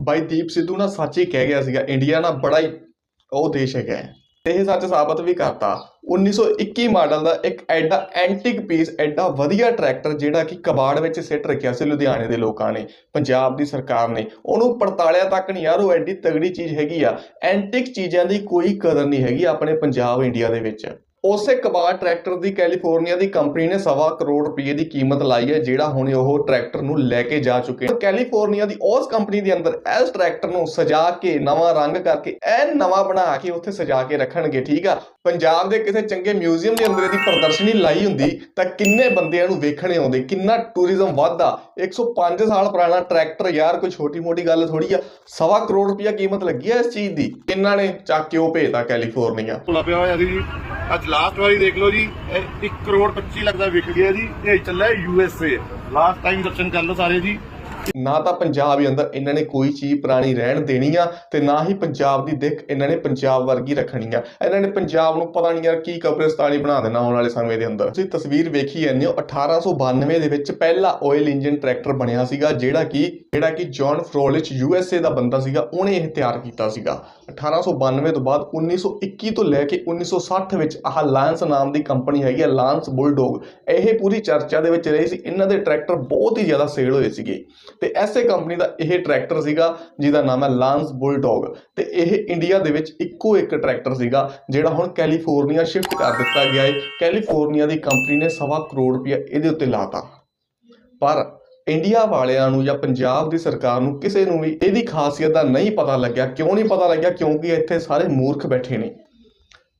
ਬਾਈ ਦੀਪ ਸਿੱਧੂ ਨਾ ਸੱਚ ਹੀ ਕਹਿ ਗਿਆ ਸੀਗਾ, ਇੰਡੀਆ ਨਾ ਬੜਾ ਹੀ ਉਹ ਦੇਸ਼ ਹੈਗਾ ਤੇ ਇਹ ਸੱਚ ਸਾਬਤ ਵੀ ਕਰਤਾ। 1921 ਮਾਡਲ ਦਾ ਇੱਕ ਐਡਾ ਐਂਟੀਕ ਪੀਸ ਐਡਾ ਵਧੀਆ ਟਰੈਕਟਰ ਜਿਹੜਾ ਕਿ ਕਬਾੜ ਵਿੱਚ ਸਿੱਟ ਰੱਖਿਆ ਸੀ ਲੁਧਿਆਣੇ ਦੇ ਲੋਕਾਂ ਨੇ, ਪੰਜਾਬ ਦੀ ਸਰਕਾਰ ਨੇ। ਉਹਨੂੰ ਪੜਤਾਲਿਆ ਤੱਕ ਨਹੀਂ ਯਾਰ, ਉਹ ਐਡੀ ਤਗੜੀ ਚੀਜ਼ ਹੈਗੀ ਆ। ਐਂਟੀਕ ਚੀਜ਼ਾਂ ਦੀ ਕੋਈ ਕਦਰ ਨਹੀਂ ਹੈਗੀ ਆਪਣੇ ਪੰਜਾਬ, ਇੰਡੀਆ ਦੇ ਵਿੱਚ। ਉਸੇ ਕਬਾੜ ਟਰੈਕਟਰ ਦੀ ਕੈਲੀਫੋਰਨੀਆ ਦੀ ਕੰਪਨੀ ਨੇ ਸਵਾ ਕਰੋੜ ਰੁਪਏ ਦੀ ਕੀਮਤ ਲਾਈ ਹੈ, ਜਿਹੜਾ ਹੁਣ ਉਹ ਟਰੈਕਟਰ ਨੂੰ ਲੈ ਕੇ ਜਾ ਚੁੱਕੇ ਹਨ। ਕੈਲੀਫੋਰਨੀਆ ਦੀ ਉਸ ਕੰਪਨੀ ਦੇ ਅੰਦਰ ਇਸ ਟਰੈਕਟਰ ਨੂੰ ਸਜਾ ਕੇ, ਨਵਾਂ ਰੰਗ ਕਰਕੇ ਐਨ ਨਵਾਂ ਬਣਾ ਕੇ ਉੱਥੇ ਸਜਾ ਕੇ ਰੱਖਣਗੇ, ਠੀਕ ਆ? ਪੰਜਾਬ ਦੇ ਕਿਸੇ ਚੰਗੇ ਮਿਊਜ਼ੀਅਮ ਦੇ ਅੰਦਰ ਇਹਦੀ ਪ੍ਰਦਰਸ਼ਨੀ ਲਾਈ ਹੁੰਦੀ, ਤਾਂ ਕਿੰਨੇ ਬੰਦਿਆਂ ਨੂੰ ਵੇਖਣੇ ਆਉਂਦੇ, ਕਿੰਨਾ ਟੂਰਿਜ਼ਮ ਵੱਧਦਾ 105 ਸਾਲ ਪੁਰਾਣਾ ਟਰੈਕਟਰ ਯਾਰ, ਕੋਈ ਛੋਟੀ ਮੋਟੀ ਗੱਲ ਥੋੜੀ ਆ। ਸਵਾ ਕਰੋੜ ਰੁਪਇਆ ਕੀਮਤ ਲੱਗੀ ਆ ਇਸ ਚੀਜ਼ ਦੀ। ਇਹਨਾਂ ਨੇ ਚੱਕ ਕੇ ਉਹ ਭੇਜਤਾ ਕੈਲੀਫੋਰਨੀਆ। ਭੁੱਲਾ ਹੋਇਆ ਸੀ ਜੀ। ਅੱਜ ਲਾਸਟ ਵਾਰੀ ਦੇਖ ਲਓ ਜੀ 1 ਕਰੋੜ 25 ਲੱਖ ਦਾ ਵਿਕ ਗਿਆ ਜੀ। ਇਹ ਚੱਲਿਆ U S A last time ਦਰਸ਼ਨ ਕਰ ਲਓ ਸਾਰੇ ਜੀ। ਨਾ ਤਾਂ ਪੰਜਾਬ ਦੇ ਅੰਦਰ ਇਹਨਾਂ ਨੇ ਕੋਈ ਚੀਜ਼ ਪੁਰਾਣੀ ਰਹਿਣ ਦੇਣੀ ਆ ਤੇ ਨਾ ਹੀ ਪੰਜਾਬ ਦੀ ਦਿੱਖ ਇਹਨਾਂ ਨੇ ਪੰਜਾਬ ਵਰਗੀ ਰੱਖਣੀ ਆ। ਇਹਨਾਂ ਨੇ ਪੰਜਾਬ ਨੂੰ ਪਤਾ ਨਹੀਂ ਯਾਰ ਕੀ ਕਬਰਿਸਤਾਨੀ ਬਣਾ ਦੇਣਾ ਆਉਣ ਵਾਲੇ ਸਮੇਂ ਦੇ ਅੰਦਰ। ਤੁਸੀਂ ਤਸਵੀਰ ਵੇਖੀ ਜਾਂਦੇ ਹੋ 1892 ਦੇ ਵਿੱਚ ਪਹਿਲਾ ਆਇਲ ਇੰਜਨ ਟਰੈਕਟਰ ਬਣਿਆ ਸੀਗਾ, ਜਿਹੜਾ ਕਿ ਜਿਹੜਾ ਕਿ John Frolich U S A ਦਾ ਬੰਦਾ ਸੀਗਾ, ਉਹਨੇ ਇਹ ਤਿਆਰ ਕੀਤਾ ਸੀਗਾ। 1892 ਤੋਂ ਬਾਅਦ 1921 ਤੋਂ ਲੈ ਕੇ 1960 ਵਿੱਚ ਆਹ ਲਾਂਸ ਨਾਮ ਦੀ ਕੰਪਨੀ ਹੈਗੀ ਆ ਲਾਂਸ ਬੁਲਡੋਗ ਇਹ ਪੂਰੀ ਚਰਚਾ ਦੇ ਵਿੱਚ ਰਹੀ ਸੀ, ਇਹਨਾਂ ਦੇ ਟਰੈਕਟਰ ਬਹੁਤ ਹੀ ਜ਼ਿਆਦਾ ਸੇਲ ਹੋਏ ਸੀਗੇ। ਤੇ ਐਸੇ ਕੰਪਨੀ ਦਾ ਇਹ ਟਰੈਕਟਰ ਸੀਗਾ, ਜਿਹਦਾ ਨਾਮ ਹੈ ਲਾਂਸ ਬੁਲਡੌਗ ਤੇ ਇਹ ਇੰਡੀਆ ਦੇ ਵਿੱਚ ਇੱਕੋ ਇੱਕ ਟਰੈਕਟਰ ਸੀਗਾ, ਜਿਹੜਾ ਹੁਣ ਕੈਲੀਫੋਰਨੀਆ ਸ਼ਿਫਟ ਕਰ ਦਿੱਤਾ ਗਿਆ ਹੈ ਕੈਲੀਫੋਰਨੀਆ ਦੀ ਕੰਪਨੀ ਨੇ ਸਵਾ ਕਰੋੜ ਰੁਪਇਆ ਇਹਦੇ ਉੱਤੇ ਲਾਤਾ। ਪਰ ਇੰਡੀਆ ਵਾਲਿਆਂ ਨੂੰ ਜਾਂ ਪੰਜਾਬ ਦੀ ਸਰਕਾਰ ਨੂੰ ਕਿਸੇ ਨੂੰ ਵੀ ਇਹਦੀ ਖਾਸੀਅਤ ਦਾ ਨਹੀਂ ਪਤਾ ਲੱਗਿਆ। ਕਿਉਂ ਨਹੀਂ ਪਤਾ ਲੱਗਿਆ? ਕਿਉਂਕਿ ਇੱਥੇ ਸਾਰੇ ਮੂਰਖ ਬੈਠੇ ਨੇ।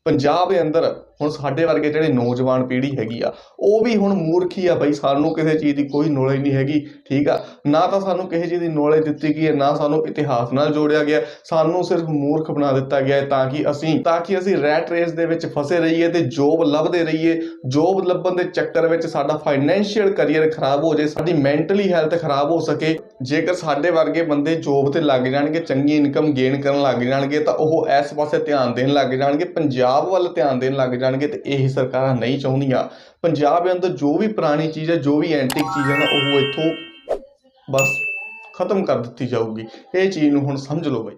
ਪੰਜਾਬ ਦੇ ਅੰਦਰ ਹੁਣ ਸਾਡੇ ਵਰਗੇ ਜਿਹੜੇ ਨੌਜਵਾਨ ਪੀੜ੍ਹੀ ਹੈਗੀ ਆ, ਉਹ ਵੀ ਹੁਣ ਮੂਰਖ ਹੀ ਆ ਬਈ, ਸਾਨੂੰ ਕਿਸੇ ਚੀਜ਼ ਦੀ ਕੋਈ ਨੌਲੇਜ ਨਹੀਂ ਹੈਗੀ, ਠੀਕ ਆ? ਨਾ ਤਾਂ ਸਾਨੂੰ ਕਿਸੇ ਚੀਜ਼ ਦੀ ਨੌਲੇਜ ਦਿੱਤੀ ਗਈ ਹੈ, ਨਾ ਸਾਨੂੰ ਇਤਿਹਾਸ ਨਾਲ ਜੋੜਿਆ ਗਿਆ, ਸਾਨੂੰ ਸਿਰਫ ਮੂਰਖ ਬਣਾ ਦਿੱਤਾ ਗਿਆ ਹੈ ਤਾਂ ਕਿ ਅਸੀਂ, ਤਾਂ ਕਿ ਅਸੀਂ ਰੈਟ ਰੇਸ ਦੇ ਵਿੱਚ ਫਸੇ ਰਹੀਏ ਤੇ ਜੋਬ ਲੱਭਦੇ ਰਹੀਏ ਜੋਬ ਲੱਭਣ ਦੇ ਚੱਕਰ ਵਿੱਚ ਸਾਡਾ ਫਾਈਨੈਂਸ਼ੀਅਲ ਕਰੀਅਰ ਖਰਾਬ ਹੋ ਜਾਏ, ਸਾਡੀ ਮੈਂਟਲੀ ਹੈਲਥ ਖਰਾਬ ਹੋ ਸਕੇ, ਜੇਕਰ ਸਾਡੇ ਵਰਗੇ ਬੰਦੇ ਜੋਬ ਤੇ ਲੱਗ ਜਾਣਗੇ, ਚੰਗੀ ਇਨਕਮ ਗੇਨ ਕਰਨ ਲੱਗ ਜਾਣਗੇ, ਤਾਂ ਉਹ ਇਸ ਪਾਸੇ ਧਿਆਨ ਦੇਣ ਲੱਗ ਜਾਣਗੇ, ਪੰਜਾਬ ਵੱਲ ਧਿਆਨ ਦੇਣ ਲੱਗ ਜਾਣਗੇ ਤੇ ਇਹ ਸਰਕਾਰਾਂ ਨਹੀਂ ਚਾਹੁੰਦੀਆਂ। ਪੰਜਾਬ ਦੇ ਅੰਦਰ ਜੋ ਵੀ ਪੁਰਾਣੀ ਚੀਜ਼ ਹੈ, ਜੋ ਵੀ ਐਂਟੀਕ ਚੀਜ਼ ਹੈ ਨਾ, ਉਹ ਇੱਥੋਂ ਬਸ ਖਤਮ ਕਰ ਦਿੱਤੀ ਜਾਊਗੀ। ਇਹ ਚੀਜ਼ ਨੂੰ ਹੁਣ ਸਮਝ ਲਓ ਬਈ।